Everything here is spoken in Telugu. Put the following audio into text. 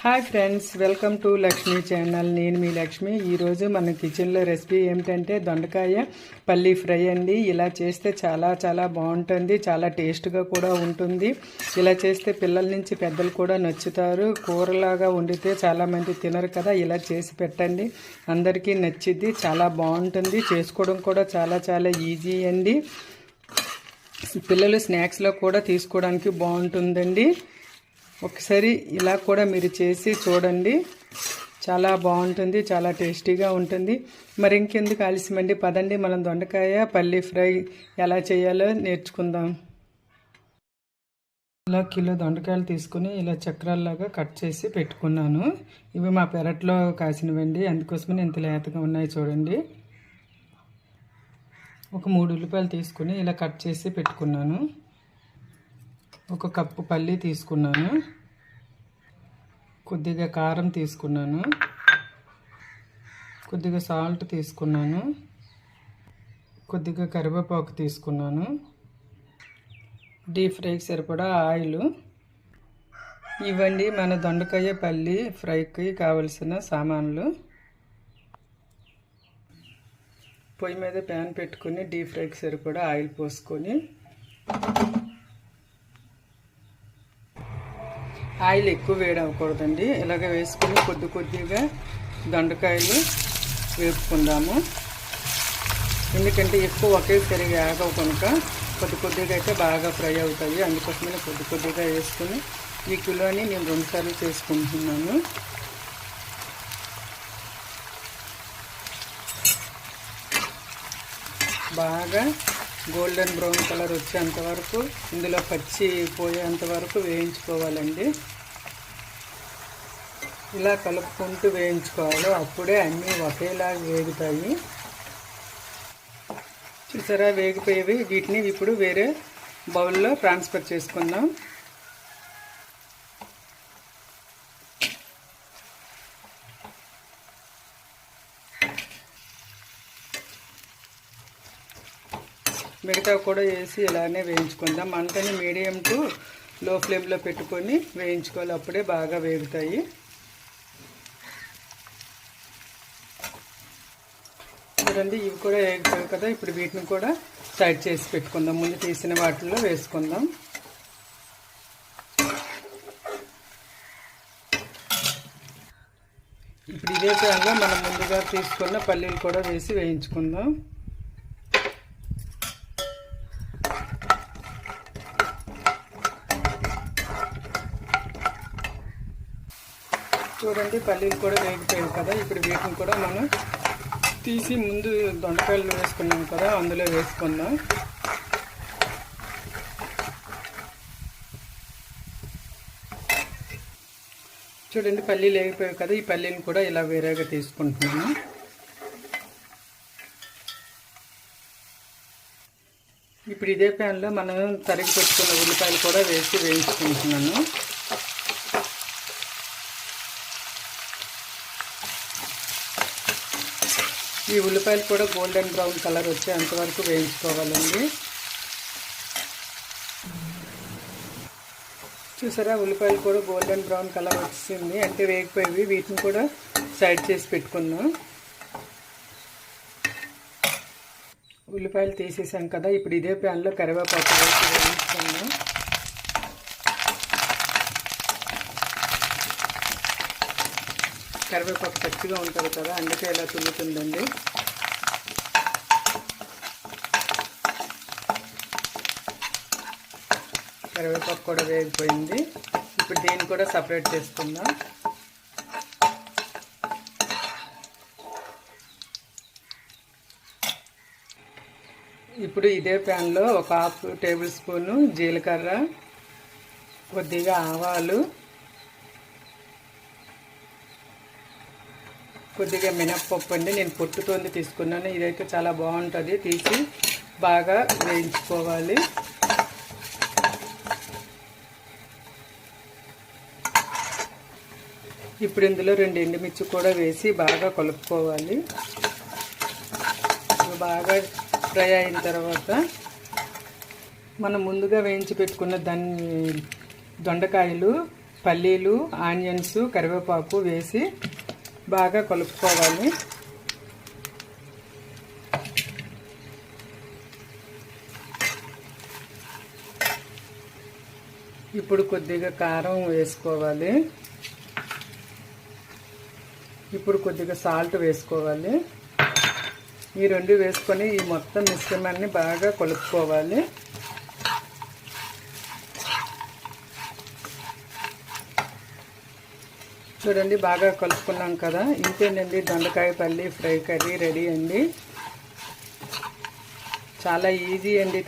Hi friends welcome to Lakshmi channel. నేను మీ లక్ష్మి. ఈరోజు మన కిచెన్లో రెసిపీ ఏమిటంటే దొండకాయ పల్లి ఫ్రై అండి. ఇలా చేస్తే చాలా చాలా బాగుంటుంది చాలా టేస్ట్గా కూడా ఉంటుంది. ఇలా చేస్తే పిల్లల నుంచి పెద్దలు కూడా నచ్చుతారు. కూరలాగా వండితే చాలామంది తినరు కదా ఇలా చేసి పెట్టండి. అందరికీ నచ్చిద్ది చాలా బాగుంటుంది. చేసుకోవడం కూడా చాలా చాలా ఈజీ అండి. పిల్లలు స్నాక్స్లో కూడా తీసుకోవడానికి బాగుంటుందండి. ఒకసారి ఇలా కూడా మీరు చేసి చూడండి. చాలా బాగుంటుంది చాలా టేస్టీగా ఉంటుంది. మరి ఇంకెందుకు ఆలస్యమండి పదండి మనం దొండకాయ పల్లి ఫ్రై ఎలా చేయాలో నేర్చుకుందాం. ఇలా కిలో దొండకాయలు తీసుకుని ఇలా చక్రాల్లాగా కట్ చేసి పెట్టుకున్నాను. ఇవి మా పెరట్లో కాసినవండి. అందుకోసమని ఇంత లేతగా ఉన్నాయి చూడండి. ఒక మూడు ఉల్లిపాయలు తీసుకుని ఇలా కట్ చేసి పెట్టుకున్నాను. ఒక కప్పు పల్లి తీసుకున్నాను. కొద్దిగా కారం తీసుకున్నాను. కొద్దిగా సాల్ట్ తీసుకున్నాను. కొద్దిగా కరివేపాకు తీసుకున్నాను. డీప్ ఫ్రైకి సరిపడా ఆయిల్. ఇవ్వండి మన దొండకాయ పల్లి ఫ్రైకి కావలసిన సామాన్లు. పొయ్యి మీద ప్యాన్ పెట్టుకుని డీప్ ఫ్రైకి సరిపడా ఆయిల్ పోసుకొని ఆయిల్ ఎక్కువ వేడి అవ్వకూడదండి. ఇలాగ వేసుకుని కొద్ది కొద్దిగా దొండకాయలు వేపుకుందాము. ఎందుకంటే ఎక్కువ ఒకేసారి ఆగవు కనుక కొద్ది కొద్దిగా అయితే బాగా ఫ్రై అవుతాయి. అందుకోసమే కొద్ది కొద్దిగా వేసుకుని ఈ కిలోని నేను రెండుసార్లు చేసుకుంటున్నాను. బాగా గోల్డెన్ బ్రౌన్ కలర్ వచ్చేంత వరకు ఇందులో పచ్చి పోయేంత వరకు వేయించుకోవాలండి. ఇలా కలుపుకుంటూ వేయించుకోవాలి. అప్పుడే అన్నీ ఒకేలా వేగుతాయి. చూసారా? వేగిపోయేవి. వీటిని ఇప్పుడు వేరే బౌల్లో ట్రాన్స్ఫర్ చేసుకుందాం. మిగతా కూడా వేసి ఇలానే వేయించుకుందాం. మంటని మీడియం టు లో ఫ్లేమ్లో పెట్టుకొని వేయించుకోవాలి. అప్పుడే బాగా వేగుతాయి. చూడండి ఇవి కూడా వేగుతాయి కదా. ఇప్పుడు వీటిని కూడా సైడ్ చేసి పెట్టుకుందాం. ముందు తీసిన వాటిల్లో వేసుకుందాం. ఇప్పుడు ఇదే ప్యాన్లో మనం ముందుగా తీసుకున్న పల్లీలు కూడా వేసి వేయించుకుందాం. చూడండి పల్లీలు కూడా వేగిపోయాయి కదా. ఇప్పుడు వీటిని కూడా మనం తీసి ముందు దొండకాయలు వేసుకున్నాం కదా అందులో వేసుకుందాం. చూడండి పల్లీలు వేగిపోయాయి కదా. ఈ పల్లీని కూడా ఇలా వేరేగా తీసుకుంటున్నాను. ఇప్పుడు ఇదే ప్యాన్లో మనం తరిగి పెట్టుకున్న ఉల్లిపాయలు కూడా వేసి వేయించుకుంటున్నాను. ఈ ఉల్లిపాయలు కూడా గోల్డెన్ బ్రౌన్ కలర్ వచ్చేంత అంతవరకు వేయించుకోవాలండి. చూసారా ఉల్లిపాయలు కూడా గోల్డెన్ బ్రౌన్ కలర్ వచ్చింది. అంటే వేగిపోయి వీటిని కూడా సైడ్ చేసి పెట్టుకున్నాం ఉల్లిపాయలు తీసేసాం కదా ఇప్పుడు ఇదే ప్యాన్లో కరివేపాకు వేసి వేయించుకుందాం. కరివేపాకు పచ్చిగా ఉంటుంది కదా అందుకే ఇలా తుల్లుతుందండి కరివేపాకు కూడా వేగిపోయింది. ఇప్పుడు దీన్ని కూడా సపరేట్ చేసుకుందాం. ఇప్పుడు ఇదే ప్యాన్లో ఒక హాఫ్ టేబుల్ స్పూను జీలకర్ర కొద్దిగా ఆవాలు కొద్దిగా మినప్పప్పు అండి. నేను పొట్టుతోంది తీసుకున్నాను. ఇదైతే చాలా బాగుంటుంది. తీసి బాగా వేయించుకోవాలి. ఇప్పుడు ఇందులో రెండు ఎండుమిర్చి కూడా వేసి బాగా కలుపుకోవాలి. బాగా ఫ్రై అయిన తర్వాత మనం ముందుగా వేయించి పెట్టుకున్న దాన్ని దొండకాయలు పల్లీలు ఆనియన్స్ కరివేపాకు వేసి బాగా కలుపుకోవాలి. ఇప్పుడు కొద్దిగా కారం వేసుకోవాలి. ఇప్పుడు కొద్దిగా సాల్ట్ వేసుకోవాలి. ఈ రెండు వేసుకొని ఈ మొత్తం మిశ్రమాన్ని బాగా కలుపుకోవాలి. చూడండి బాగా కలుపుకున్నాం కదా. ఇంతేనండి దొండకాయ పల్లి ఫ్రై కర్రీ రెడీ అండి. చాలా ఈజీ అండి